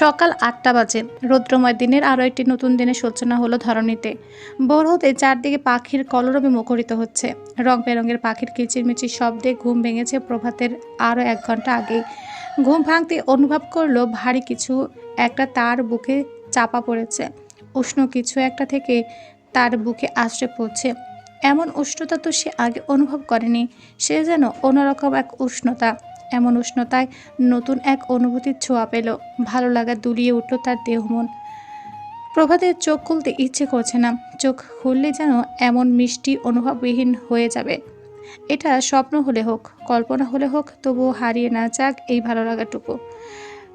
সকাল আটটা বাজে। রৌদ্রময় দিনের আরও একটি নতুন দিনের সূচনা হলো ধরণীতে। ভোর হতে চারদিকে পাখির কলরবে মুখরিত হচ্ছে। রং বেরঙের পাখির কিচিরমিচির শব্দে ঘুম ভেঙেছে প্রভাতের আরও এক ঘণ্টা আগেই। ঘুম ভাঙতে অনুভব করল ভারী কিছু, একটা তার বুকে চাপা পড়েছে। উষ্ণ কিছু একটা থেকে তার বুকে আশ্রে পড়ছে। এমন উষ্ণতা তো সে আগে অনুভব করেনি, সে যেন অন্যরকম এক উষ্ণতা। এমন উষ্ণতায় নতুন এক অনুভূতির ছোঁয়া পেল। ভালো লাগা দুলিয়ে উঠল তার দেহ মন। প্রভাতের চোখ খুলতে ইচ্ছে করছে না। চোখ খুললে যেন এমন মিষ্টি অনুভববিহীন হয়ে যাবে। এটা স্বপ্ন হলে হোক, কল্পনা হলে হোক, তবুও হারিয়ে না যাক এই ভালো লাগাটুকু।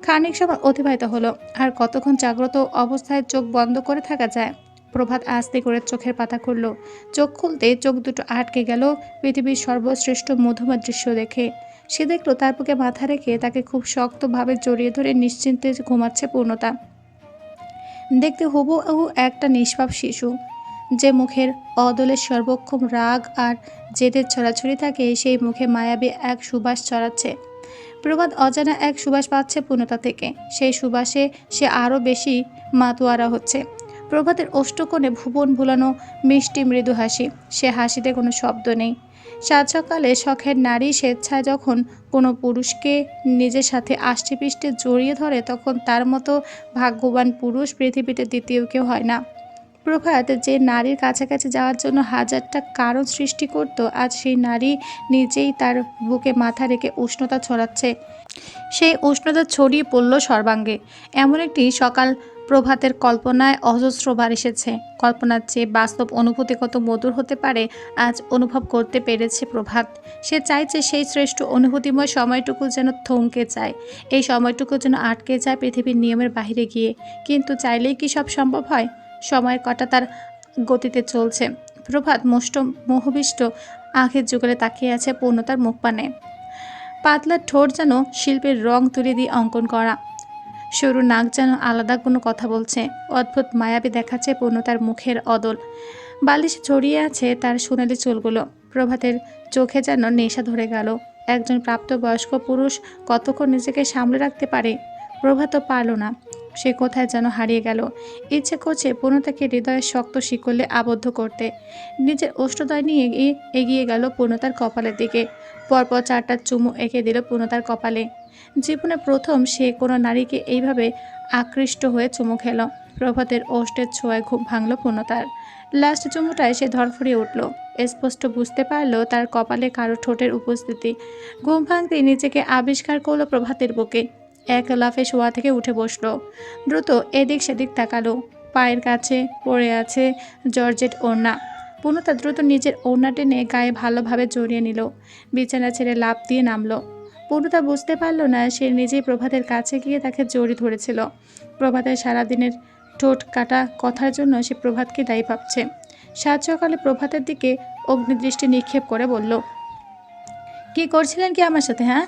খানিক সময় অতিবাহিত হলো, আর কতক্ষণ জাগ্রত অবস্থায় চোখ বন্ধ করে থাকা যায় প্রভাত আস্তে করে চোখের পাতা খুলল। চোখ খুলতে চোখ দুটো আটকে গেল পৃথিবীর সর্বশ্রেষ্ঠ মধুময় দৃশ্য দেখে। সে দেখল তার বুকে মাথা রেখে তাকে খুব শক্তভাবে জড়িয়ে ধরে নিশ্চিন্তে ঘুমাচ্ছে পূর্ণতা। দেখতে হুবহু একটা নিষ্পাপ শিশু। যে মুখের অদলের সর্বক্ষম রাগ আর জেদের ছড়াছড়ি থাকে, সেই মুখে মায়াবী এক সুবাস ছড়াচ্ছে। প্রভাত অজানা এক সুবাস পাচ্ছে পূর্ণতা থেকে। সেই সুবাসে সে আরও বেশি মাতোয়ারা হচ্ছে। প্রভাতের অষ্টকোণে ভুবন ভুলানো মিষ্টি মৃদু হাসি। সে হাসিতে কোনো শব্দ নেই। সাত সকালে শখের নারী স্বেচ্ছায় যখন কোনো পুরুষকে নিজের সাথে আষ্টে পৃষ্ঠে জড়িয়ে ধরে, তখন তার মতো ভাগ্যবান পুরুষ পৃথিবীতে দ্বিতীয় কেউ হয় না। প্রভাত যে নারীর কাছাকাছি যাওয়ার জন্য হাজারটা কারণ সৃষ্টি করত, আজ সেই নারী নিজেই তার বুকে মাথা রেখে উষ্ণতা ছড়াচ্ছে। সেই উষ্ণতা ছড়িয়ে পড়ল সর্বাঙ্গে। এমন একটি সকাল প্রভাতের কল্পনায় অজস্রবার এসেছে। কল্পনার চেয়ে বাস্তব অনুভূতি কত মধুর হতে পারে, আজ অনুভব করতে পেরেছে প্রভাত। সে চাইছে সেই শ্রেষ্ঠ অনুভূতিময় সময়টুকু যেন থমকে যায়। এই সময়টুকু যেন আটকে যায় পৃথিবীর নিয়মের বাইরে গিয়ে। কিন্তু চাইলেই কি সব সম্ভব হয়? সময়ের কটা তার গতিতে চলছে। প্রভাত মোষ্ট মোহবিষ্ট আঁখের যুগলে তাকিয়ে আছে পূর্ণতার মুখপানে। পাতলা ঠোঁট যেন শিল্পের রং তুলে দিয়ে অঙ্কন করা। সরু নাক যেন আলাদা কোনো কথা বলছে। অদ্ভুত মায়াবী দেখাচ্ছে পূর্ণতার মুখের অদল। বালিশ ছড়িয়ে আছে তার সোনালি চুলগুলো। প্রভাতের চোখে যেন নেশা ধরে গেল। একজন প্রাপ্তবয়স্ক পুরুষ কতক্ষণ নিজেকে সামলে রাখতে পারে? প্রভাত পারল না। সে কোথায় যেন হারিয়ে গেল। ইচ্ছে করছে পূর্ণতাকে হৃদয়ের শক্ত শিকলে আবদ্ধ করতে। নিজের অষ্টদয় নিয়ে এগিয়ে এগিয়ে গেল পূর্ণতার কপালের দিকে। পরপর চারটা চুমু এঁকে দিল পূর্ণতার কপালে। জীবনে প্রথম সে কোনো নারীকে এইভাবে আকৃষ্ট হয়ে চুমু খেল। প্রভাতের ওষ্টের ছোঁয়ায় ঘুম ভাঙল পূর্ণতার। লাস্ট চুমুটায় সে ধরফরিয়ে উঠল। স্পষ্ট বুঝতে পারল তার কপালে কারও ঠোঁটের উপস্থিতি। ঘুম ভাঙতে নিজেকে আবিষ্কার করল প্রভাতের বুকে। এক লাফে শোয়া থেকে উঠে বসল। দ্রুত এদিক সেদিক তাকালো। পায়ের কাছে পড়ে আছে জর্জেট ওড়না। পূর্ণতা দ্রুত নিজের ওড়না টেনে গায়ে ভালোভাবে জড়িয়ে নিল। বিছানা ছেড়ে লাফ দিয়ে নামলো। পূর্ণতা বুঝতে পারল না, সে নিজেই প্রভাতের কাছে গিয়ে তাকে জড়িয়ে ধরেছিল। প্রভাতের সারাদিনের ঠোঁট কাটা কথার জন্য সে প্রভাতকে দায়ী ভাবছে। সাত সকালে প্রভাতের দিকে অগ্নিদৃষ্টি নিক্ষেপ করে বলল, কি করছিলেন কি আমার সাথে হ্যাঁ?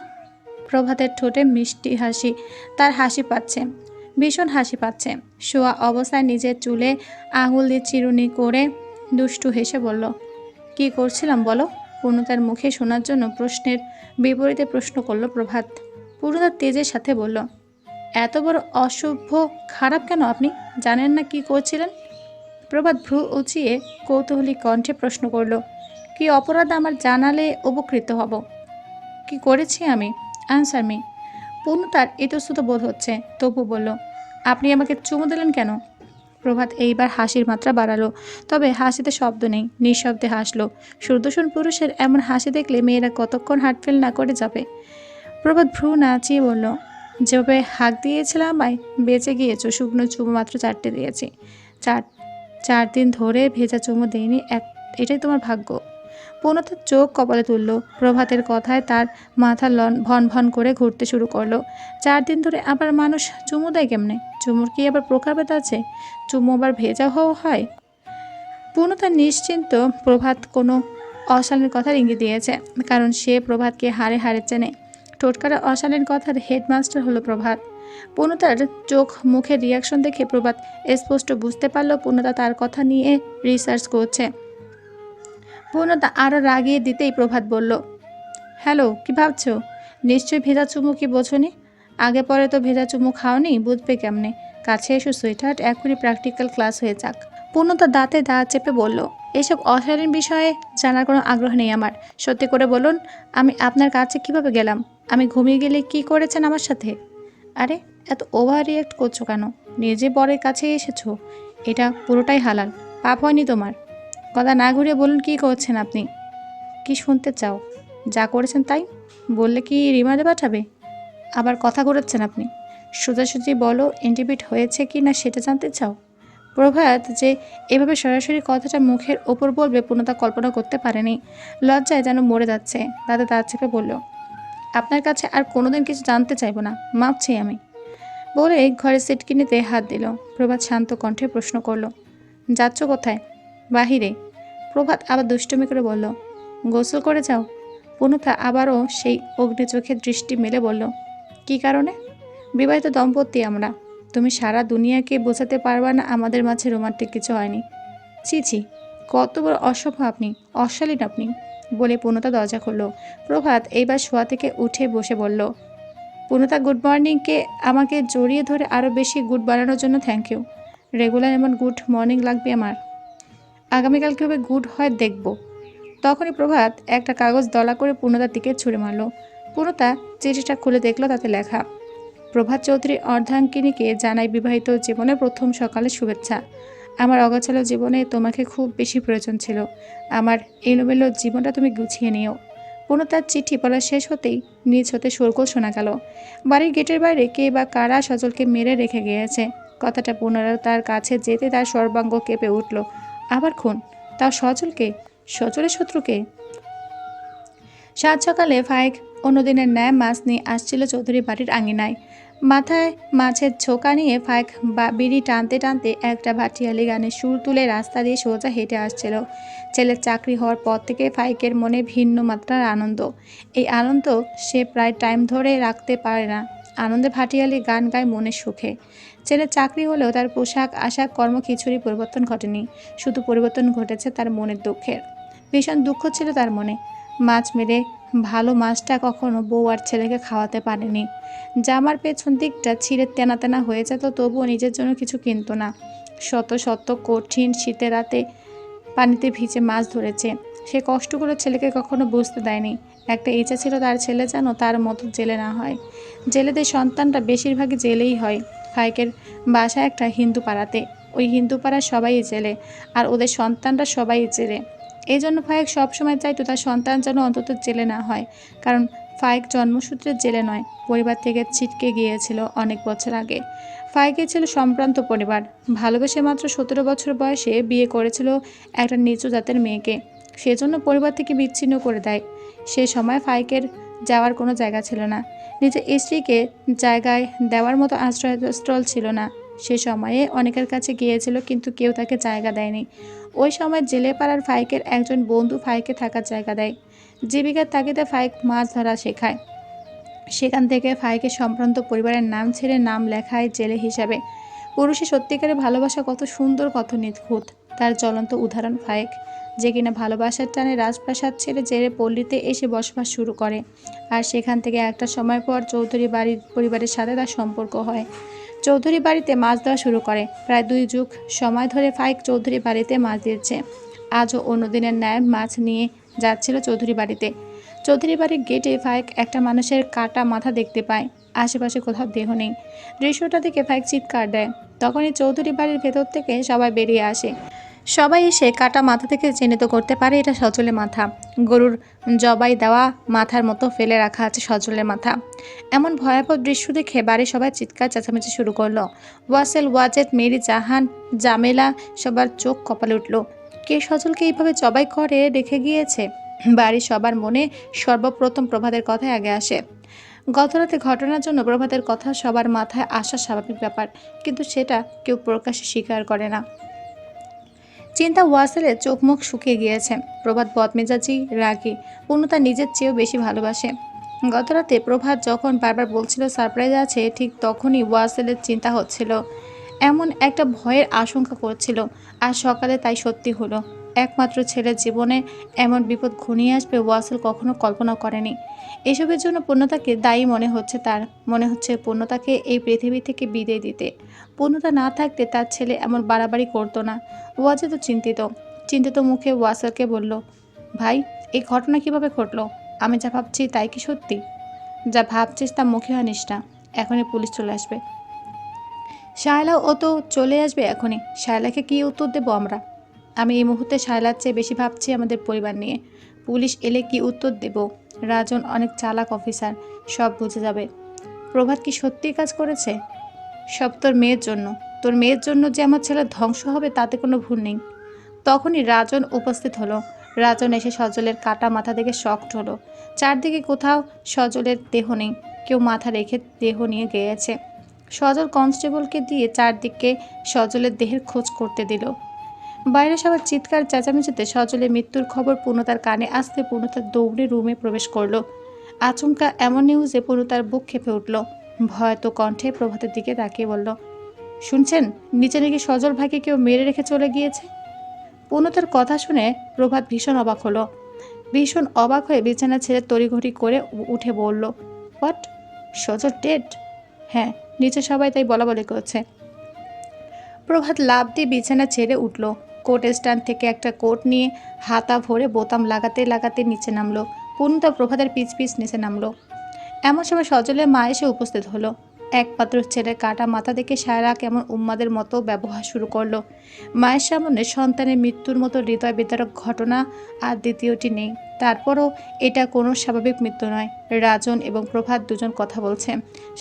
প্রভাতের ঠোঁটে মিষ্টি হাসি, তার হাসি পাচ্ছে, ভীষণ হাসি পাচ্ছে। শোয়া অবস্থায় নিজের চুলে আঙুল দিয়ে চিরুনি করে দুষ্টু হেসে বলল, কি করছিলাম বলো? পূর্ণতার মুখে শোনার জন্য প্রশ্নের বিপরীতে প্রশ্ন করল প্রভাত। পূর্ণতার তেজের সাথে বলল, এত বড় অসভ্য খারাপ কেন আপনি? জানেন না কি করছিলেন? প্রভাত ভ্রু উঁচিয়ে কৌতূহলী কণ্ঠে প্রশ্ন করল, কি অপরাধ আমার জানালে উপকৃত হব? কি করেছি আমি? আনসার মি পূর্ণ তার ইতস্তত বোধ হচ্ছে, তবু বলল, আপনি আমাকে চুমু দিলেন কেন? প্রভাত এইবার হাসির মাত্রা বাড়ালো। তবে হাসিতে শব্দ নেই, নিঃশব্দে হাসলো। সুদর্শন পুরুষের এমন হাসি দেখলে মেয়েরা কতক্ষণ হাটফেল না করে যাবে? প্রভাত ভ্রু নাচিয়ে বলল, যেভাবে হাঁক দিয়েছিলাম আমায়, বেঁচে গিয়েছো, শুকনো চুমো মাত্র চারটে দিয়েছি। চার চার দিন ধরে ভেজা চুমো দেয়নি এক, এটাই তোমার ভাগ্য। পূর্ণতার চোখ কপালে তুলল। প্রভাতের কথায় তার মাথা লন ভন ভন করে ঘুরতে শুরু করল। চার দিন ধরে আবার মানুষ চুমু দেয় কেমনে? চুমুর কি আবার প্রকারভেদ আছে? চুমু আবার ভেজা হওয়া হয়? পূর্ণতা নিশ্চিন্ত প্রভাত কোনো অশালীন কথার ইঙ্গিত দিয়েছে, কারণ সে প্রভাতকে হারে হারে চেনে। টোটকারা অশালীন কথার হেডমাস্টার হলো প্রভাত। পূর্ণতার চোখ মুখের রিয়াকশন দেখে প্রভাত স্পষ্ট বুঝতে পারল পূর্ণতা তার কথা নিয়ে রিসার্চ করছে। পূর্ণতা আরও রাগিয়ে দিতেই প্রভাত বলল, হ্যালো, কি ভাবছ? নিশ্চয়ই ভেজা চুমু কি বোঝনি? আগে পরে তো ভেজা চুমু খাওনি, বুঝবে কেমনে? কাছে এসো সুইটহার্ট এখনই প্র্যাকটিক্যাল ক্লাস হয়ে যাক। পূর্ণতা দাঁতে দাঁত চেপে বলল, এসব অশালীন বিষয়ে জানার কোনো আগ্রহ নেই আমার। সত্যি করে বলুন, আমি আপনার কাছে কীভাবে গেলাম? আমি ঘুমিয়ে গেলে কি করেছেন আমার সাথে? আরে, এত ওভার রিয়াক্ট করছ কেন? নিজে বরের কাছে এসেছ। এটা পুরোটাই হালাল। পাপ হয়নি তোমার। কথা না ঘুরিয়ে বলুন, কি করছেন আপনি? কি শুনতে চাও? যা করেছেন তাই? বললে কি রিমান্ডে পাঠাবে? আবার কথা ঘুরাচ্ছেন আপনি। সোজাসুজি বলো ইন্টিপিট হয়েছে কি না সেটা জানতে চাও? প্রভাত যে এভাবে সরাসরি কথাটা মুখের ওপর বলবে, পূর্ণতা কল্পনা করতে পারেনি। লজ্জায় যেন মরে যাচ্ছে, দাদা তার চেপে বলল, আপনার কাছে আর কোনোদিন কিছু জানতে চাইব না, মাপছি আমি। বলে ঘরে সিট কিনেতে হাত দিল। প্রভাত শান্ত কণ্ঠে প্রশ্ন করল, যাচ্ছ কোথায়? বাহিরে। প্রভাত আবার দুষ্টুমি করে বলল, গোসল করে যাও? পূর্ণতা আবারও সেই অগ্নি চোখে দৃষ্টি মেলে বলল, কী কারণে? বিবাহিত দম্পতি আমরা। তুমি সারা দুনিয়াকে বোঝাতে পারবা না আমাদের মাঝে রোমান্টিক কিছু হয়নি। ছি ছি, কত বড় অসভ্য আপনি, অশালীন আপনি, বলে পুনতা দরজা খুলল। প্রভাত এইবার শোয়া থেকে উঠে বসে বলল পুনতা গুড মর্নিংকে আমাকে জড়িয়ে ধরে আরও বেশি গুড বানানোর জন্য থ্যাংক ইউ রেগুলার এমন গুড মর্নিং লাগবে আমার। আগামীকাল কীভাবে গুড হয় দেখব। তখনই প্রভাত একটা কাগজ দলা করে পূর্ণতার দিকে ছুঁড়ে মারল। পূর্ণতা চিঠিটা খুলে দেখল তাতে লেখা, প্রভাত চৌধুরী অর্ধাঙ্কিনীকে জানাই বিবাহিত জীবনের প্রথম সকালে শুভেচ্ছা। আমার অগোছালো জীবনে তোমাকে খুব বেশি প্রয়োজন ছিল। আমার এলোমেলো জীবনটা তুমি গুছিয়ে নিও। পূর্ণতার চিঠি পড়া শেষ হতেই নিজ হতে শোরগোল শোনা গেল। বাড়ির গেটের বাইরে কে বা কারা সজলকে মেরে রেখে গিয়েছে। কথাটা পুনরায় তার কাছে যেতে তার সর্বাঙ্গ কেঁপে উঠল। আবার খুন। তাও সচলকে সচলের শত্রুকে? সাত সকালে ফাইক অন্যদিনের ন্যায় মাছ নিয়ে আসছিল চৌধুরী বাড়ির আঙিনায়। মাথায় মাছের ছোকা নিয়ে ফাইক বা বিড়ি টানতে টানতে একটা ভাটিয়ালি গানের সুর তুলে রাস্তা দিয়ে সোজা হেঁটে আসছিল। ছেলের চাকরি হওয়ার পর থেকে ফাইকের মনে ভিন্ন মাত্রার আনন্দ। এই আনন্দ সে প্রায় টাইম ধরে রাখতে পারে না। আনন্দে ভাটিয়ালি গান গায় মনের সুখে। ছেলের চাকরি হলেও তার পোশাক, আশাক, কর্ম কিছুরই পরিবর্তন ঘটেনি। শুধু পরিবর্তন ঘটেছে তার মনের দুঃখের। ভীষণ দুঃখ ছিল তার মনে। মাছ মেরে ভালো মাছটা কখনো বউ আর ছেলেকে খাওয়াতে পারেনি। জামার পেছন দিকটা ছিঁড়ে তেনা তেনা হয়ে যেত, তবুও নিজের জন্য কিছু কিনতো না। শত শত কঠিন শীতের রাতে পানিতে ভিজে মাছ ধরেছে। সে কষ্টগুলো ছেলেকে কখনো বুঝতে দেয়নি। একটা ইচ্ছা ছিল তার ছেলে যেন তার মতো জেলে না হয়। জেলেদের সন্তানটা বেশিরভাগই জেলেই হয়। ফাইকের বাসা একটা হিন্দু পাড়াতে। ওই হিন্দু পাড়ার সবাই জেলে, আর ওদের সন্তানরা সবাই জেলে। এই জন্য ফায়েক সবসময় চাইতো তার সন্তান যেন অন্তত জেলে না হয়, কারণ ফায়েক জন্মসূত্রে জেলে নয়, পরিবার থেকে ছিটকে গিয়েছিল অনেক বছর আগে। ফায়েকের ছিল সম্ভ্রান্ত পরিবার, ভালোবেসে মাত্র সতেরো বছর বয়সে বিয়ে করেছিল একটা নিচু জাতের মেয়েকে। সেজন্য পরিবার থেকে বিচ্ছিন্ন করে দেয়। সে সময় ফাইকের যাওয়ার কোনো জায়গা ছিল না। নিজের স্ত্রীকে জায়গায় দেওয়ার মতো আশ্রয়স্থল ছিল না। সে সময়ে অনেকের কাছে গিয়েছিল, কিন্তু কেউ তাকে জায়গা দেয়নি। ওই সময় জেলে পাড়ার ফাইকের একজন বন্ধু ফাইকে থাকার জায়গা দেয়। জীবিকার তাগিদে ফাইক মাছ ধরা শেখায়। সেখান থেকে ফাইকে সম্ভ্রান্ত পরিবারের নাম ছেড়ে নাম লেখায় জেলে হিসাবে। পুরুষের সত্যিকারের ভালোবাসা কত সুন্দর, কত নিখুঁত, তার জ্বলন্ত উদাহরণ ফায়েক যে কিনা ভালোবাসার টানে রাজপ্রাসাদ ছেড়ে জেরে পল্লীতে এসে বসবাস শুরু করে। আর সেখান থেকে একটা সময় পর চৌধুরী বাড়ির পরিবারের সাথে তার সম্পর্ক হয়। চৌধুরী বাড়িতে মাছ দেওয়া শুরু করে। প্রায় দুই যুগ সময় ধরে ফাইক চৌধুরী বাড়িতে মাছ দিয়েছে। আজও অন্যদিনের ন্যায় মাছ নিয়ে যাচ্ছিল চৌধুরী বাড়িতে। চৌধুরী বাড়ির গেটে ফাইক একটা মানুষের কাটা মাথা দেখতে পায়। আশেপাশে কোথাও দেহ নেই। দৃশ্যটা দেখে ফাইক চিৎকার দেয়। তখনই চৌধুরী বাড়ির ভেতর থেকে সবাই বেরিয়ে আসে। সবাই এসে কাটা মাথা থেকে চিহ্নিত করতে পারে এটা সজলের মাথা। গরুর জবাই দেওয়া মাথার মতো ফেলে রাখা আছে সজলের মাথা। এমন ভয়াবহ দৃশ্য দেখে বাড়ির সবাই চিৎকার চেঁচামেচি শুরু করল। ওয়াসেল, ওয়াজেদ, মেরি, জাহান, জামেলা সবার চোখ কপালে উঠল। কে সজলকে এইভাবে জবাই করে রেখে গিয়েছে? বাড়ির সবার মনে সর্বপ্রথম প্রভাতের কথাই আগে আসে। গতরাতে ঘটনার জন্য প্রভাতের কথা সবার মাথায় আসা স্বাভাবিক ব্যাপার, কিন্তু সেটা কেউ প্রকাশ্যে স্বীকার করে না। চিন্তা ওয়াসেলের চোখ মুখ শুকিয়ে গিয়েছে। প্রভাত বদমেজাজি, রাগী। পূর্ণতা নিজের চেয়েও বেশি ভালোবাসে। গতরাতে প্রভাত যখন বারবার বলছিল, সারপ্রাইজ আছে, ঠিক তখনই ওয়াসেলের চিন্তা হচ্ছিল। এমন একটা ভয়ের আশঙ্কা করছিল। আর সকালে তাই সত্যি হলো। একমাত্র ছেলের জীবনে এমন বিপদ ঘনিয়ে আসবে ওয়াসেল কখনো কল্পনা করেনি। এসবের জন্য পূর্ণতাকে দায়ী মনে হচ্ছে তার। মনে হচ্ছে পূর্ণতাকে এই পৃথিবী থেকে বিদায় দিতে। পূর্ণতা না থাকতে তার ছেলে এমন বাড়াবাড়ি করতো না। ওয়াজে তো চিন্তিত। চিন্তিত মুখে ওয়াসলকে বলল, ভাই, এই ঘটনা কীভাবে ঘটলো? আমি যা ভাবছি তাই কি সত্যি? যা ভাবছিস তা মুখে আনিস না এখনই পুলিশ চলে আসবে। শায়লা, ও তো চলে আসবে এখনই। শায়লাকে কি উত্তর দেবো আমরা? আমি এই মুহূর্তে শায়লার চেয়ে বেশি ভাবছি আমাদের পরিবার নিয়ে। পুলিশ এলে কি উত্তর দেব? রাজন অনেক চালাক অফিসার, সব বুঝে যাবে। প্রভাত কি সত্যিই কাজ করেছে? সব তোর মেয়ের জন্য। তোর মেয়ের জন্য যে আমার ছেলে ধ্বংস হবে তাতে কোনো ভুল নেই। তখনই রাজন উপস্থিত হলো। রাজন এসে সজলের কাটা মাথা দেখে শক্ট হলো। চারদিকে কোথাও সজলের দেহ নেই। কেউ মাথা রেখে দেহ নিয়ে গিয়েছে। সজল কনস্টেবলকে দিয়ে চারদিকে সজলের দেহের খোঁজ করতে দিল। বাইরে সবার চিৎকার, চেঁচামেচিতে সজলের মৃত্যুর খবর পূর্ণতার কানে আসতে পূর্ণতার দৌড়ে রুমে প্রবেশ করল। আচমকা এমন নিউজে পূর্ণতার বুক খেপে উঠল। ভয়ত কণ্ঠে প্রভাতের দিকে তাকিয়ে বলল, শুনছেন, নিচে নাকি সজল ভাইকে কেউ মেরে রেখে চলে গিয়েছে? পূর্ণতার কথা শুনে প্রভাত ভীষণ অবাক হলো। ভীষণ অবাক হয়ে বিছানা ছেড়ে তড়িঘড়ি করে উঠে বলল, হোয়াট? Sajal dead? হ্যাঁ নিচে সবাই তাই বলা বলি করছে। প্রভাত লাভ দিয়ে বিছানা ছেড়ে উঠল। কোট স্ট্যান্ড থেকে একটা কোট নিয়ে হাতা ভরে বোতাম লাগাতে লাগাতে নিচে নামলো। পূর্ণতা প্রভাতের পিচ পিচ নিচে নামলো। এমন সময় সজলের মা এসে উপস্থিত হলো। একমাত্র ছেলের কাটা মাথা দেখে সায়রা কেমন উম্মাদের মতো ব্যবহার শুরু করল। মায়ের সামনে সন্তানের মৃত্যুর মতো হৃদয় বিতারক ঘটনা আর দ্বিতীয়টি নেই। তারপরও এটা কোনো স্বাভাবিক মৃত্যু নয়। রাজন এবং প্রভাত দুজন কথা বলছে।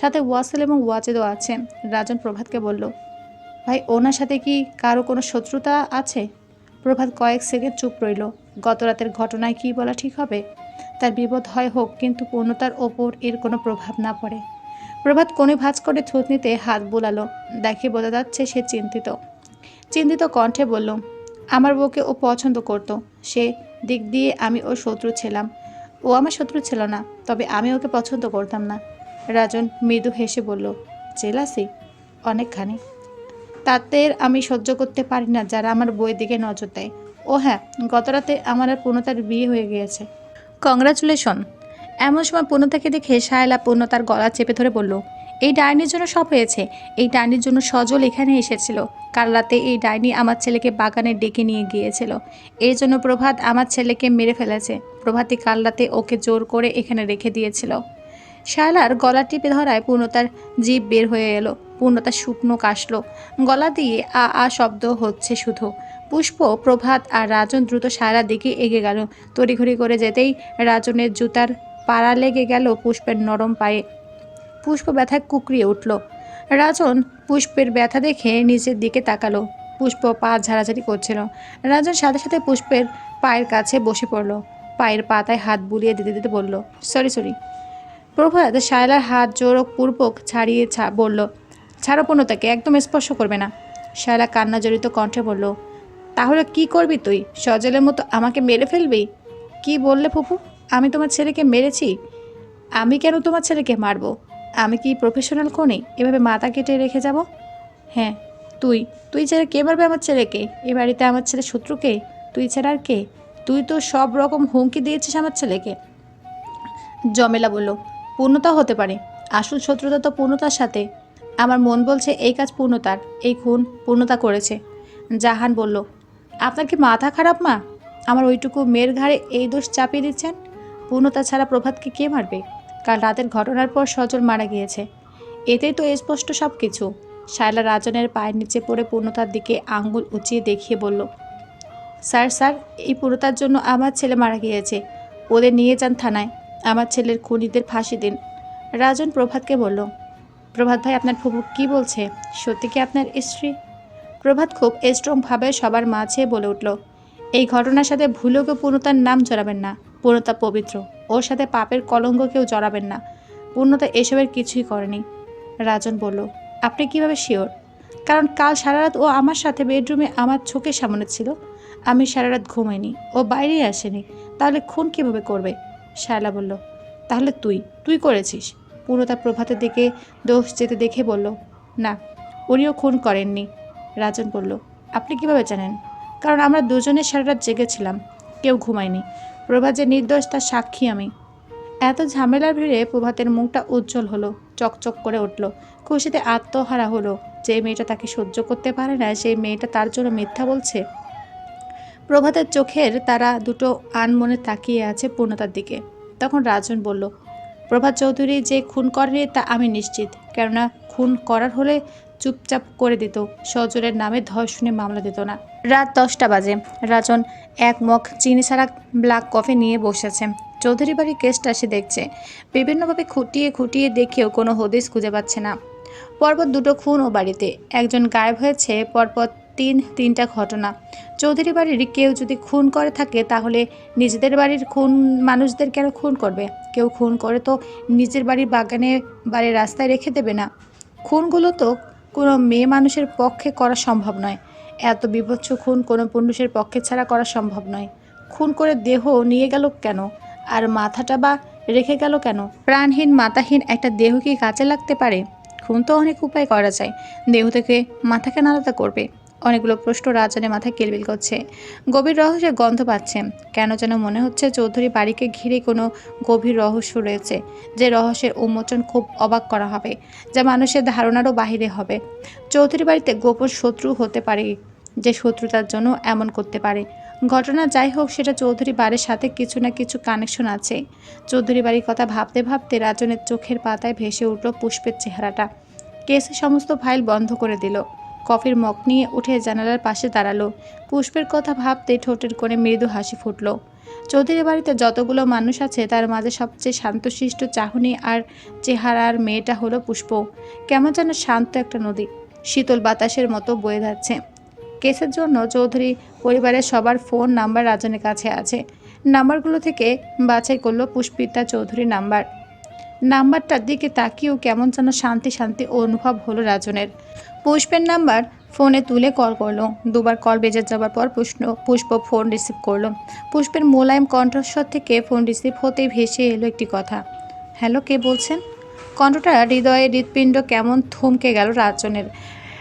সাথে ওয়াসেল এবং ওয়াজেদও আছে। রাজন প্রভাতকে বলল, ভাই, ওনার সাথে কি কারও কোনো শত্রুতা আছে? প্রভাত কয়েক সেকেন্ড চুপ রইল। গত রাতের ঘটনায় কি বলা ঠিক হবে? তার বিপদ হয় হোক, কিন্তু পূর্ণতার ওপর এর কোনো প্রভাব না পড়ে। প্রভাত কোণে ভাঁজ করে থুতনিতে হাত বোলালো। দেখে বোঝা যাচ্ছে সে চিন্তিত। চিন্তিত কণ্ঠে বলল, আমার বউকে ও পছন্দ করত। সে দিক দিয়ে আমি ওর শত্রু ছিলাম। ও আমার শত্রু ছিল না, তবে আমি ওকে পছন্দ করতাম না। রাজন মৃদু হেসে বলল, জেলাসি, অনেকখানি। তাদের আমি সহ্য করতে পারি না, যারা আমার বইয়ের দিকে নজর দেয়। ও হ্যাঁ গতরাতে আমার আর পূর্ণতার বিয়ে হয়ে গিয়েছে। কংগ্রাচুলেশন এমন সময় পূর্ণতাকে দেখে সায়লা পূর্ণতার গলা চেপে ধরে বলল, এই ডাইনির জন্য সব হয়েছে। এই ডাইনির জন্য সজল এখানে এসেছিল। কাল রাতে এই ডাইনি আমার ছেলেকে বাগানে ডেকে নিয়ে গিয়েছিল। এই জন্য প্রভাত আমার ছেলেকে মেরে ফেলেছে। প্রভাতই কাল রাতে ওকে জোর করে এখানে রেখে দিয়েছিল। শায়লার গলা টিপে ধরায় পূর্ণতার জীব বের হয়ে এলো। পূর্ণতা শুকনো কাশলো। গলা দিয়ে আ আ শব্দ হচ্ছে শুধু। পুষ্প, প্রভাত আর রাজন দ্রুত শায়লার দিকে এগিয়ে গেল। তড়িঘড়ি করে যেতেই রাজনের জুতার পাড়া লেগে গেল পুষ্পের নরম পায়ে। পুষ্প ব্যথায় কুকরিয়ে উঠল। রাজন পুষ্পের ব্যথা দেখে নিচের দিকে তাকালো। পুষ্প পা ঝাড়াঝাড়ি করছিল। রাজন সাথে সাথে পুষ্পের পায়ের কাছে বসে পড়ল। পায়ের পাতায় হাত বুলিয়ে দিতে দিতে বলল, সরি সরি। প্রভাত শায়লার হাত জোরপূর্বক ছাড়িয়ে ছা, বলল ছাড়ো পূর্ণতাকে একদম স্পর্শ করবে না। শায়লা কান্না জড়িত কণ্ঠে বলল তাহলে কি করবি তুই? সজলের মতো আমাকে মেরে ফেলবি? কি বললে ফুপু আমি তোমার ছেলেকে মেরেছি। আমি কেন তোমার ছেলেকে মারবো? আমি কি প্রফেশনাল কোনে এভাবে মাথা কেটে রেখে যাব? হ্যাঁ তুই। তুই ছাড়া কে মারবে আমার ছেলেকে? এ বাড়িতে আমার ছেলে শত্রুকে? তুই ছাড়া আর কে? তুই তো সব রকম হুমকি দিয়েছিস আমার ছেলেকে। জমেলা বলল, পূর্ণতা হতে পারে। আসল শত্রুতা তো পূর্ণতার সাথে। আমার মন বলছে এই কাজ পূর্ণতার। এই খুন পূর্ণতা করেছে। জাহান বলল আপনার কি মাথা খারাপ, মা? আমার ওইটুকু মেয়ের ঘাড়ে এই দোষ চাপিয়ে দিচ্ছেন? পূর্ণতা ছাড়া প্রভাতকে কে মারবে? কাল রাতের ঘটনার পর সজল মারা গিয়েছে। এতেই তো স্পষ্ট সব কিছু শায়লা রাজনের পায়ের নিচে পড়ে পূর্ণতার দিকে আঙ্গুল উঁচিয়ে দেখিয়ে বলল, স্যার স্যার, এই পূর্ণতার জন্য আমার ছেলে মারা গিয়েছে। ওদের নিয়ে যান থানায়। আমার ছেলের খুনিদের ফাঁসি দিন। রাজন প্রভাতকে বলল, প্রভাত ভাই, আপনার ফুবু কি বলছে? সত্যি কি আপনার স্ত্রী? প্রভাত খুব স্ট্রংভাবে সবার মাঝে বলে উঠল, এই ঘটনার সাথে ভুলেও পূর্ণতার নাম জড়াবেন না, পূর্ণতা পবিত্র। ওর সাথে পাপের কলঙ্ক কেউ জড়াবেন না। পূর্ণতা এসবের কিছুই করেনি। রাজন বলল, আপনি কীভাবে শিওর? কারণ কাল সারা রাত ও আমার সাথে বেডরুমে আমার চোখের সামনে ছিল। আমি সারা রাত ঘুমাইনি, ও বাইরেই আসেনি। তাহলে খুন কীভাবে করবে? শায়লা বলল, তাহলে তুই তুই করেছিস? পূর্ণতা প্রভাতের দিকে দোষ যেতে দেখে বলল, না, উনিও খুন করেননি। রাজন বলল, আপনি কীভাবে জানেন? কারণ আমরা দুজনে সারা রাত জেগেছিলাম কেউ ঘুমায়নি। প্রভা যে নির্দোষ, তার সাক্ষী আমি এত ঝামেলার ভিড়ে প্রভাতের মুখটা উজ্জ্বল হলো, চকচক করে উঠল। খুশিতে আত্মহারা হলো, যে মেয়েটা তাকে সহ্য করতে পারে না, সেই মেয়েটা তার জন্য মিথ্যা বলছে। প্রভাতের চোখের তারা দুটো আনমনে তাকিয়ে আছে পূর্ণতার দিকে। তখন রাজন বলল, প্রভাত চৌধুরী যে খুন করেনি তা আমি নিশ্চিত। কেননা খুন করার হলে চুপচাপ করে দিত। সজরের নামে ধর্ষণে মামলা দিত না। রাত দশটা বাজে। রাজন এক মগ চিনি ছাড়া ব্ল্যাক কফি নিয়ে বসেছে। চৌধুরী বাড়ির কেসটা সে দেখছে। বিভিন্নভাবে খুঁটিয়ে খুঁটিয়ে দেখেও কোনো হদিস খুঁজে পাচ্ছে না। পরপর দুটো খুন ও বাড়িতে। একজন গায়েব হয়েছে, পরপর তিন, তিনটা ঘটনা। চৌধুরী বাড়ির কেউ যদি খুন করে থাকে, তাহলে নিজেদের বাড়ির খুন মানুষদের কেন খুন করবে? কেউ খুন করে তো নিজের বাড়ির বাগানে, বাড়ির রাস্তায় রেখে দেবে না। খুনগুলো তো কোনো মেয়ে মানুষের পক্ষে করা সম্ভব নয়। এত বিভৎস খুন কোনো পুরুষের পক্ষে ছাড়া করা সম্ভব নয়। খুন করে দেহ নিয়ে গেল কেন? আর মাথাটা বা রেখে গেল কেন? প্রাণহীন, মাথাহীন একটা দেহ কি কাজে লাগতে পারে? খুন তো অনেক উপায় করা যায়। দেহ থেকে মাথাকে আলাদা করবে। অনেকগুলো প্রশ্ন রাজনের মাথায় কিলবিল করছে। গভীর রহস্যের গন্ধ পাচ্ছে। কেন যেন মনে হচ্ছে চৌধুরী বাড়িকে ঘিরে কোনো গভীর রহস্য রয়েছে, যে রহস্যের উন্মোচন খুব অবাক করা হবে, যা মানুষের ধারণারও বাহিরে হবে। চৌধুরী বাড়িতে গোপন শত্রু হতে পারে, যে শত্রুতার জন্য এমন করতে পারে। ঘটনা যাই হোক, সেটা চৌধুরী বাড়ির সাথে কিছু না কিছু কানেকশন আছে। চৌধুরী বাড়ির কথা ভাবতে ভাবতে রাজনের চোখের পাতায় ভেসে উঠল পুষ্পের চেহারাটা। কেসে সমস্ত ফাইল বন্ধ করে দিল। কফির মগ নিয়ে উঠে জানালার পাশে দাঁড়াল। পুষ্পের কথা ভাবতে ঠোঁটের কোণে মৃদু হাসি ফুটল। চৌধুরী বাড়িতে যতগুলো মানুষ আছে, তার মাঝে সবচেয়ে শান্তশিষ্ট চাহনি আর চেহারার মেয়েটা হলো পুষ্প। কেমন যেন শান্ত একটা নদী। শীতল বাতাসের মতো বয়ে যাচ্ছে। কেসের জন্য চৌধুরী পরিবারের সবার ফোন নাম্বার রাজনের কাছে আছে। নাম্বারগুলো থেকে বাছাই করল পুষ্পিতা চৌধুরী নাম্বার। নাম্বারটার দিকে তাকিয়েও কেমন যেন শান্তি শান্তি অনুভব হলো রাজনের। পুষ্পের নাম্বার ফোনে তুলে কল করল। দুবার কল বেজে যাবার পর পুষ্প পুষ্প ফোন রিসিভ করল। পুষ্পের মোলায়েম কণ্ঠস্বর থেকে ফোন রিসিভ হতেই ভেসে এলো একটি কথা। হ্যালো কে বলছেন? কণ্ঠটা হৃদয়ে হৃৎপিণ্ড কেমন থমকে গেল রাজনের।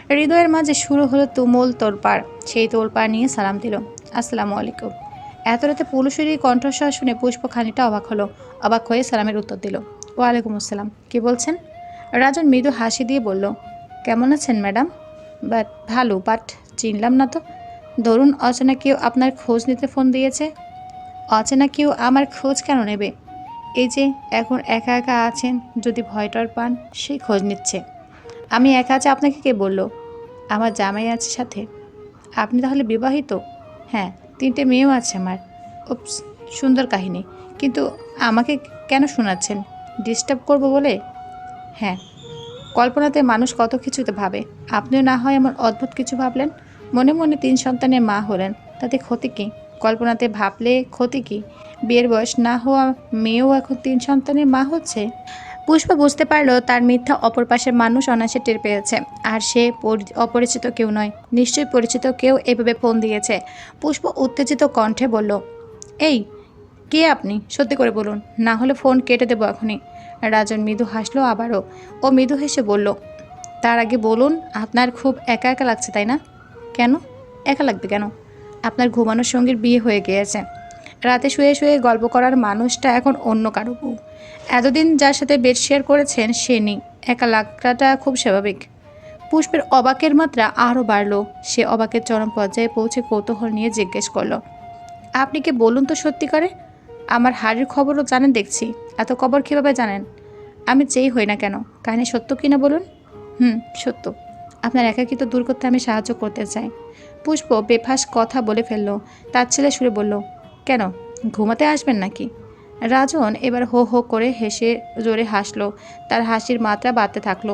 হৃদয়ের মাঝে শুরু হলো তুমুল তোলপাড় সেই তোলপাড় নিয়ে সালাম দিল। আসসালামু আলাইকুম। এত রাতে পুলুষেরই কণ্ঠস্বর শুনে পুষ্প খানিকটা অবাক হলো। অবাক হয়ে সালামের উত্তর দিল। ওয়ালাইকুম আসসালাম। কে বলছেন? রাজন মৃদু হাসি দিয়ে বলল, কেমন আছেন, ম্যাডাম? বাট ভালো, বাট চিনলাম না তো। ধরুন, অচেনা কেউ আপনার খোঁজ নিতে ফোন দিয়েছে। অচেনা কেউ আমার খোঁজ কেন নেবে? এই যে, এখন একা একা আছেন, যদি ভয়টর পান সেই খোঁজ নিচ্ছে। আমি একা আছে, আপনাকে কে বলল? আমার জামাই আছে সাথে। আপনি তাহলে বিবাহিত? হ্যাঁ তিনটে মেয়েও আছে আমার। উপস সুন্দর কাহিনী। কিন্তু আমাকে কেন শোনাচ্ছেন? ডিস্টার্ব করব বলে? হ্যাঁ। কল্পনাতে মানুষ কত কিছুতে ভাবে। আপনিও না হয় এমন অদ্ভুত কিছু ভাবলেন? মনে মনে তিন সন্তানের মা হলেন। তাতে ক্ষতি কী? কল্পনাতে ভাবলে ক্ষতি কী? বিয়ের বয়স না হওয়া মেয়েও এখন তিন সন্তানের মা হচ্ছে? পুষ্প বুঝতে পারল তার মিথ্যা অপর পাশের মানুষ অনায়াসে টের পেয়েছে। আর সে পরি- অপরিচিত কেউ নয়। নিশ্চয়ই পরিচিত কেউ এভাবে ফোন দিয়েছে। পুষ্প উত্তেজিত কণ্ঠে বলল, এই কে আপনি? সত্যি করে বলুন। না হলে ফোন কেটে দেবো এখনই। রাজন মৃদু হাসলো আবারও। ও মৃদু হেসে বলল, তার আগে বলুন, আপনার খুব একা একা লাগছে, তাই না? কেন? একা লাগবে কেন? আপনার ঘুমানোর সঙ্গীর বিয়ে হয়ে গিয়েছে। রাতে শুয়ে শুয়ে গল্প করার মানুষটা এখন অন্য কারও বউ। এতদিন যার সাথে বেড শেয়ার করেছেন, সে নেই। একা লাগাটা খুব স্বাভাবিক। পুষ্পের অবাকের মাত্রা আরও বাড়লো। সে অবাকের চরম পর্যায়ে পৌঁছে কৌতূহল নিয়ে জিজ্ঞেস করল, আপনি কি বলুন তো সত্যি করে আমার হাড়ির খবরও জানেন দেখছি। এত খবর কীভাবে জানেন? আমি যেই হই না কেন? কাহিনী সত্য কি না বলুন? হুম, সত্য। আপনার একাকিত্ব দূর করতে আমি সাহায্য করতে চাই। পুষ্প বেফাস কথা বলে ফেলল। তার ছেলে সুরে বলল, কেন? ঘুমাতে আসবেন নাকি? রাজন এবার হো হো করে হেসে জোরে হাসলো। তার হাসির মাত্রা বাড়তে থাকল।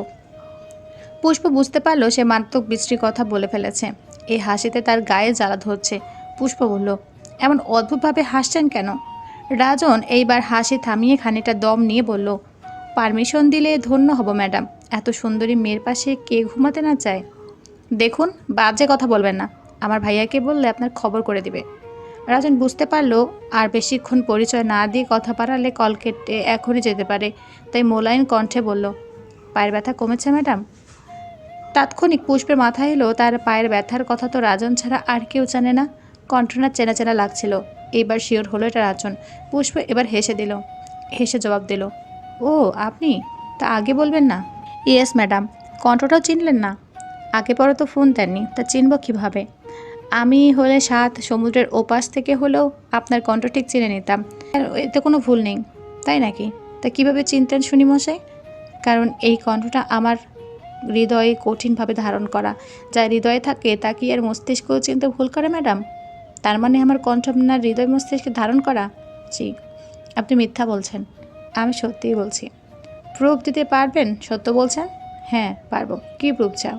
পুষ্প বুঝতে পারল সে মারাত্মক বিশ্রী কথা বলে ফেলেছে। এই হাসিতে তার গায়ে জ্বালা ধরছে। পুষ্প বলল, এমন অদ্ভুতভাবে হাসছেন কেন? রাজন এইবার হাসি থামিয়ে খানিকটা দম নিয়ে বলল, পারমিশন দিলে ধন্য হব, ম্যাডাম। এত সুন্দরী মেয়ের পাশে কে ঘুমাতে না চায়? দেখুন, বাজে কথা বলবেন না। আমার ভাইয়াকে বললে আপনার খবর করে দিবে। রাজন বুঝতে পারল, আর বেশিক্ষণ পরিচয় না দিয়ে কথা বাড়ালে কল কেটে এখনই যেতে পারে। তাই মোলায়েম কণ্ঠে বলল, পায়ের ব্যথা কমেছে, ম্যাডাম? তাৎক্ষণিক পুষ্পের মাথায় এলো, তার পায়ের ব্যথার কথা তো রাজন ছাড়া আর কেউ জানে না। কণ্ঠনা চেনা চেনা লাগছিল। এবার শিওর হলো এটা রাজন। পুষ্প এবার হেসে দিল, হেসে জবাব দিল, ও, আপনি? তা আগে বলবেন না? Yes, madam. কণ্ঠটাও চিনলেন না? আগে পরে তো ফোন দেননি, তা চিনব কীভাবে? আমি হলে সাত সমুদ্রের ওপাশ থেকে হলেও আপনার কণ্ঠ ঠিক চিনে নিতাম। আর এতে কোনো ভুল নেই, তাই নাকি? তা কীভাবে চিনতেন শুনি মশাই কারণ এই কণ্ঠটা আমার হৃদয়ে কঠিনভাবে ধারণ করা। যা হৃদয়ে থাকে, তা কি আর মস্তিষ্ক চিনতে ভুল করে, ম্যাডাম? তার মানে আমার কণ্ঠ আপনার হৃদয় মস্তিষ্কে ধারণ করা? জি, আপনি মিথ্যা বলছেন। আমি সত্যিই বলছি। প্রুফ দিতে পারবেন? সত্য বলছেন? হ্যাঁ পারব। কী প্রুফ চাও?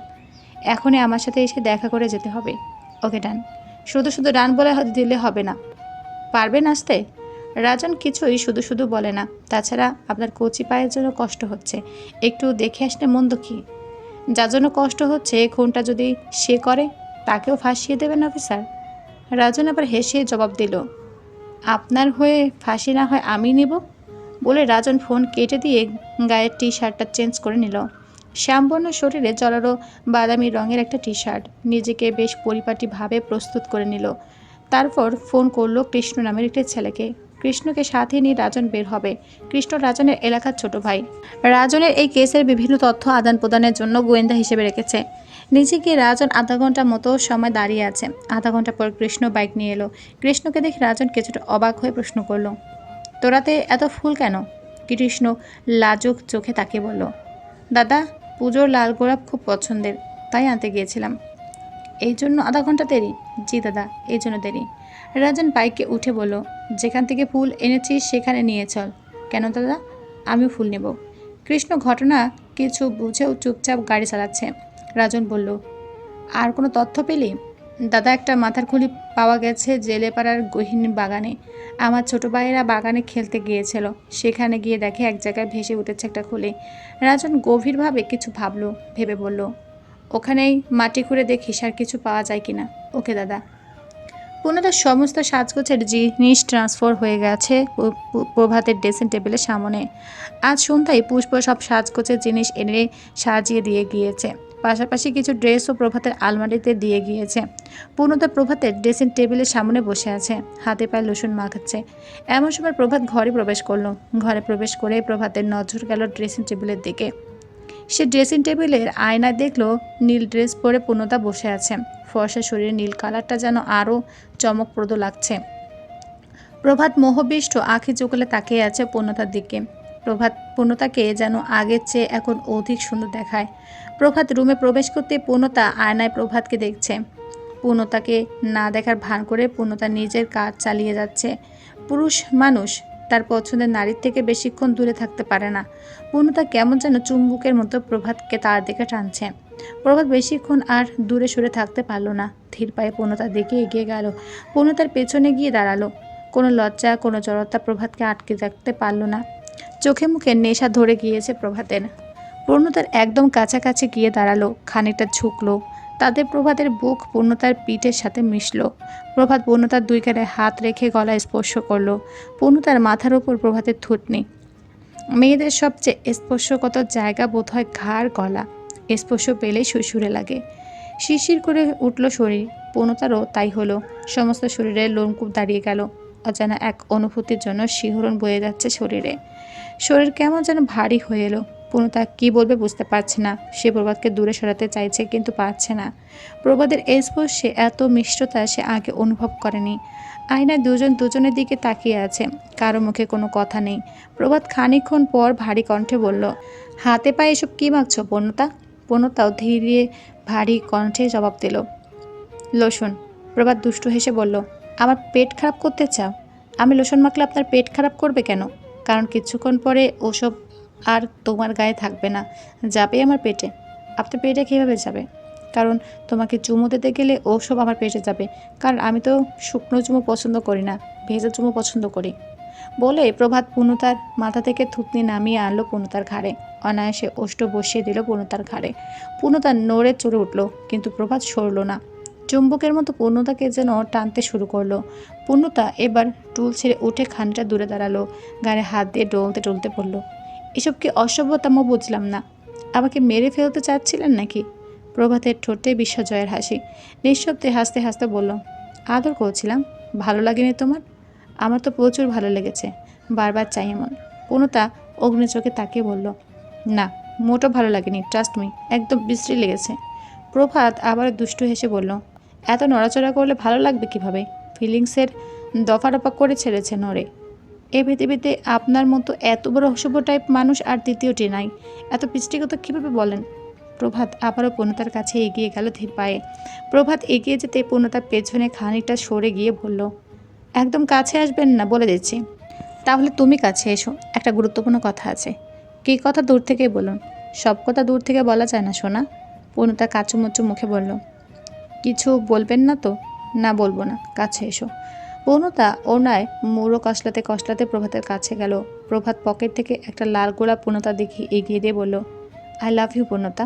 এখনই আমার সাথে এসে দেখা করে যেতে হবে। ওকে, ডান। শুধু শুধু ডান বলে দিলে হবে না। পারবেন আসতে? রাজন কিছুই শুধু শুধু বলে না। তাছাড়া আপনার কচি পায়ের জন্য কষ্ট হচ্ছে। একটু দেখে আসলে মন্দ কি? যার জন্য কষ্ট হচ্ছে খুনটা যদি সে করে, তাকেও ফাঁসিয়ে দেবেন, অফিসার। রাজন আবার হেসে জবাব দিল, আপনার হয়ে ফাঁসি না হয় আমি নেব? বলে রাজন ফোন কেটে দিয়ে গায়ের টি শার্টটা চেঞ্জ করে নিল। শ্যামবর্ণ শরীরে জলারো বাদামি রঙের একটা টি শার্ট নিজেকে বেশ পরিপাটিভাবে প্রস্তুত করে নিল। তারপর ফোন করল কৃষ্ণ নামের একটি ছেলেকে। কৃষ্ণকে সাথে নিয়ে রাজন বের হবে। কৃষ্ণ রাজনের এলাকার ছোট ভাই। রাজনের এই কেসের বিভিন্ন তথ্য আদান প্রদানের জন্য গোয়েন্দা হিসেবে রেখেছে। নিচে গিয়ে রাজন আধা ঘণ্টা মতো সময় দাঁড়িয়ে আছে। আধা ঘণ্টা পর কৃষ্ণ বাইক নিয়ে এলো। কৃষ্ণকে দেখে রাজন কিছুটা অবাক হয়ে প্রশ্ন করল, তোরাতে এত ফুল কেন? কৃষ্ণ লাজুক চোখে তাকে বলল, দাদা, পুজোর লাল গোলাপ খুব পছন্দের, তাই আনতে গিয়েছিলাম। এই জন্য আধা ঘণ্টা দেরি? জি দাদা, এই জন্য দেরি। রাজন বাইকে উঠে বলল, যেখান থেকে ফুল এনেছিস সেখানে নিয়ে চল। কেন দাদা? আমিও ফুল নেব। কৃষ্ণ, ঘটনা কিছু বুঝেও চুপচাপ গাড়ি চালাচ্ছে। রাজন বলল, আর কোনো তথ্য পেলি? দাদা, একটা মাথার খুলি পাওয়া গেছে জেলেপাড়ার গহিনী বাগানে। আমার ছোট ভাইয়েরা বাগানে খেলতে গিয়েছিল। সেখানে গিয়ে দেখে এক জায়গায় ভেসে উঠেছে একটা খুলি। রাজন গভীরভাবে কিছু ভাবলো, ভেবে বলল, ওখানেই মাটি খুঁড়ে দেখিস আর কিছু পাওয়া যায় কিনা? ওকে দাদা। পূর্ণতার সমস্ত সাজগোছের জিনিস ট্রান্সফার হয়ে গেছে প্রভাতের ড্রেসিং টেবিলের সামনে। আজ সন্ধ্যায় পুষ্প সব সাজগোছের জিনিস এনে সাজিয়ে দিয়ে গিয়েছে। পাশাপাশি কিছু ড্রেসও প্রভাতের আলমারিতে দিয়ে গিয়েছে। পূর্ণতা প্রভাতের ড্রেসিং টেবিলের সামনে বসে আছে। হাতে পায়ে লোশন মাখাচ্ছে। এমন সময় প্রভাত ঘরে প্রবেশ করল। ঘরে প্রবেশ করে প্রভাতের নজর গেল ড্রেসিং টেবিলের দিকে। সে ড্রেসিং টেবিলের আয়নায় দেখল নীল ড্রেস পরে পূর্ণতা বসে আছে। ফর্সা শরীরে নীল কালারটা যেন আরও চমকপ্রদ লাগছে। প্রভাত মোহবিষ্ট আঁখি চোখলে তাকিয়ে আছে পূর্ণতার দিকে। প্রভাত, পূর্ণতাকে যেন আগের চেয়ে এখন অধিক সুন্দর দেখায়। প্রভাত রুমে প্রবেশ করতে পূর্ণতা আয়নায় প্রভাতকে দেখছে। পূর্ণতাকে না দেখার ভান করে পূর্ণতা নিজের কাজ চালিয়ে যাচ্ছে। পুরুষ মানুষ তার পছন্দের নারীর থেকে বেশিক্ষণ দূরে থাকতে পারে না। পূর্ণতা কেমন যেন চুম্বুকের মতো প্রভাতকে তার দিকে টানছে। প্রভাত বেশিক্ষণ আর দূরে সরে থাকতে পারল না। ধীর পায়ে পূর্ণতার দিকে এগিয়ে গেল। পূর্ণতার পেছনে গিয়ে দাঁড়াল। কোনো লজ্জা, কোনো জড়তা প্রভাতকে আটকে রাখতে পারল না। চোখে মুখে নেশা ধরে গিয়েছে প্রভাতের। পূর্ণতার একদম কাছাকাছি গিয়ে দাঁড়াল। খানিকটা ঝুঁকলো। তাদের প্রভাতের বুক পূর্ণতার পিঠের সাথে মিশলো। প্রভাত পূর্ণতার দুই কানে হাত রেখে গলায় স্পর্শ করল। পূর্ণতার মাথার উপর প্রভাতের থুতনি। মেয়েদের সবচেয়ে স্পর্শগত জায়গা বোধ হয় ঘাড়, গলা। স্পর্শ পেলেই শুশুরে লাগে। শিরশির করে উঠল শরীর। পূর্ণতারও তাই হলো। সমস্ত শরীরে লোমকূপ দাঁড়িয়ে গেল। অজানা এক অনুভূতির জন্য শিহরণ বয়ে যাচ্ছে শরীরে। শরীর কেমন যেন ভারী হয়ে এলো। পূর্ণতা কী বলবে বুঝতে পারছে না। সে প্রবাদকে দূরে সরাতে চাইছে কিন্তু পারছে না। প্রবাদের এই স্পর্শে এত মিষ্টতা সে আগে অনুভব করেনি। আয়নায় দুজন দুজনের দিকে তাকিয়ে আছে, কারও মুখে কোনো কথা নেই। প্রবাদ খানিকক্ষণ পর ভারী কণ্ঠে বলল, হাতে পায়ে এসব কী মাখছো পূর্ণতা? পূর্ণতাও ধীরে ভারী কণ্ঠে জবাব দিল, লোশন। প্রবাদ দুষ্টু হেসে বলল, আমার পেট খারাপ করতে চাও? আমি লোশন মাখলে আপনার পেট খারাপ করবে কেন? কারণ কিছুক্ষণ পরে ওসব আর তোমার গায়ে থাকবে না যাবে আমার পেটে। আপনার পেটে কীভাবে যাবে? কারণ তোমাকে চুমো দিতে গেলে ও সব আমার পেটে যাবে। কারণ আমি তো শুকনো চুমো পছন্দ করি না, ভেজা চুমো পছন্দ করি। বলে প্রভাত পূর্ণতার মাথা থেকে থুতনি নামিয়ে আনলো পূর্ণতার ঘাড়ে। অনায়াসে ওষ্ঠ বসিয়ে দিল পূর্ণতার ঘাড়ে। পূর্ণতা নড়ে চড়ে উঠল, কিন্তু প্রভাত সরল না। চুম্বকের মতো পূর্ণতাকে যেন টানতে শুরু করল। পূর্ণতা এবার টুল ছেড়ে উঠে খানটা দূরে দাঁড়াল, গায়ে হাত দিয়ে ডলতে টলতে পড়ল এসব কি অসভ্যতাম বুঝলাম না? আমাকে মেরে ফেলতে চাচ্ছিলেন নাকি? প্রভাতের ঠোঁটে বিশ্বজয়ের হাসি। নিঃশব্দে হাসতে হাসতে বলল, আদর করছিলাম, ভালো লাগেনি তোমার? আমার তো প্রচুর ভালো লেগেছে, বারবার চাই এমন। পূর্ণতা অগ্নি চোখে তাকিয়ে বলল, না মোটো ভালো লাগেনি ট্রাস্ট মি একদম বিশ্রী লেগেছে। প্রভাত আবার দুষ্টু হেসে বলল, এত নড়াচড়া করলে ভালো লাগবে কীভাবে? ফিলিংসের দফা করে ছেড়েছে নড়ে এ পৃথিবীতে আপনার মতো এত বড় অশুভ টাইপ মানুষ আর দ্বিতীয়টি নাই। এত পৃষ্টিগত কীভাবে বলেন? প্রভাত আবারও পূর্ণতার কাছে এগিয়ে গেল ধীর পায়ে। প্রভাত এগিয়ে যেতে পূর্ণতার পেছনে খানিকটা সরে গিয়ে বলল, একদম কাছে আসবেন না বলে দিচ্ছি। তাহলে তুমি কাছে এসো, একটা গুরুত্বপূর্ণ কথা আছে। কী কথা দূর থেকে বলুন? সব কথা দূর থেকে বলা যায় না শোনা পূর্ণতা কাচুমুচু মুখে বলল, কিছু বলবেন না তো? না বলব না, কাছে এসো। পূর্ণতা ওনায় মুড়ো কষলাতে কষলাতে প্রভাতের কাছে গেল। প্রভাত পকেট থেকে একটা লাল গোলাপ পূর্ণতা দেখে এগিয়ে দিয়ে বলল আই লাভ ইউ পূর্ণতা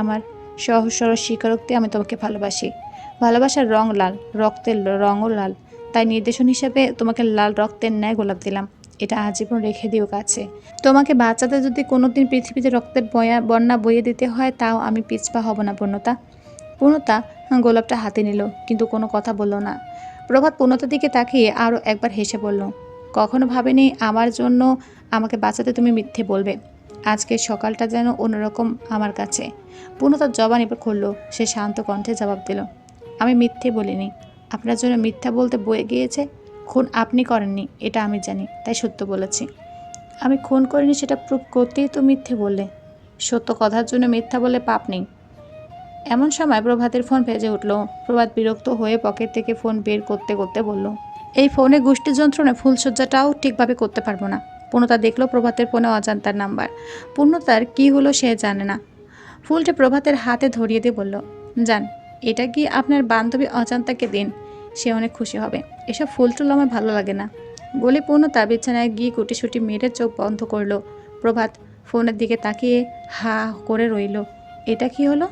আমার সহজ সরল স্বীকারোক্তি, আমি তোমাকে ভালোবাসি। ভালোবাসার রং লাল, রক্তের রঙও লাল। তাই নির্দেশন হিসেবে তোমাকে লাল রক্তের ন্যায় গোলাপ দিলাম। এটা আজীবন রেখে দিও কাছে তোমাকে বাচ্চাতে যদি কোনোদিন পৃথিবীতে রক্তের বয়া, বন্যা বইয়ে দিতে হয়, তাও আমি পিছপা হব না পূর্ণতা পূর্ণতা গোলাপটা হাতে নিল, কিন্তু কোনো কথা বলল না। প্রভাত পূর্ণতার দিকে তাকিয়ে আরও একবার হেসে বলল, কখনো ভাবেনি আমার জন্য আমাকে বাঁচাতে তুমি মিথ্যে বলবে। আজকে সকালটা যেন অন্যরকম আমার কাছে। পূর্ণতার জবান এবার খুলল, সে শান্ত কণ্ঠে জবাব দিল, আমি মিথ্যে বলিনি। আপনার জন্য মিথ্যা বলতে বয়ে গিয়েছে। খুন আপনি করেননি, এটা আমি জানি, তাই সত্য বলেছি। আমি খুন করিনি, সেটা প্রুভ করতেই তো মিথ্যে বললে। সত্য কথার জন্য মিথ্যা বলে পাপ নেই। এমন সময় প্রভাতের ফোন ভেজে উঠল। প্রভাত বিরক্ত হয়ে পকেট থেকে ফোন বের করতে করতে বলল, এই ফোনে গোষ্ঠী যন্ত্রণে ফুলসজ্জাটাও ঠিকভাবে করতে পারব না। পূর্ণতা দেখল প্রভাতের ফোনে অজান্তার নাম্বার। পূর্ণতার কি হলো সে জানে না। ফুলটা প্রভাতের হাতে ধরিয়ে দিয়ে বলল যান এটা কি আপনার বান্ধবী অজান্তাকে দিন? সে অনেক খুশি হবে। এসব ফুল টুল আমার ভালো লাগে না। বলে পূর্ণতা বিছানায় গিয়ে কুটিসুটি মেরে চোখ বন্ধ করল। প্রভাত ফোনের দিকে তাকিয়ে হা করে রইল, এটা কি হলো?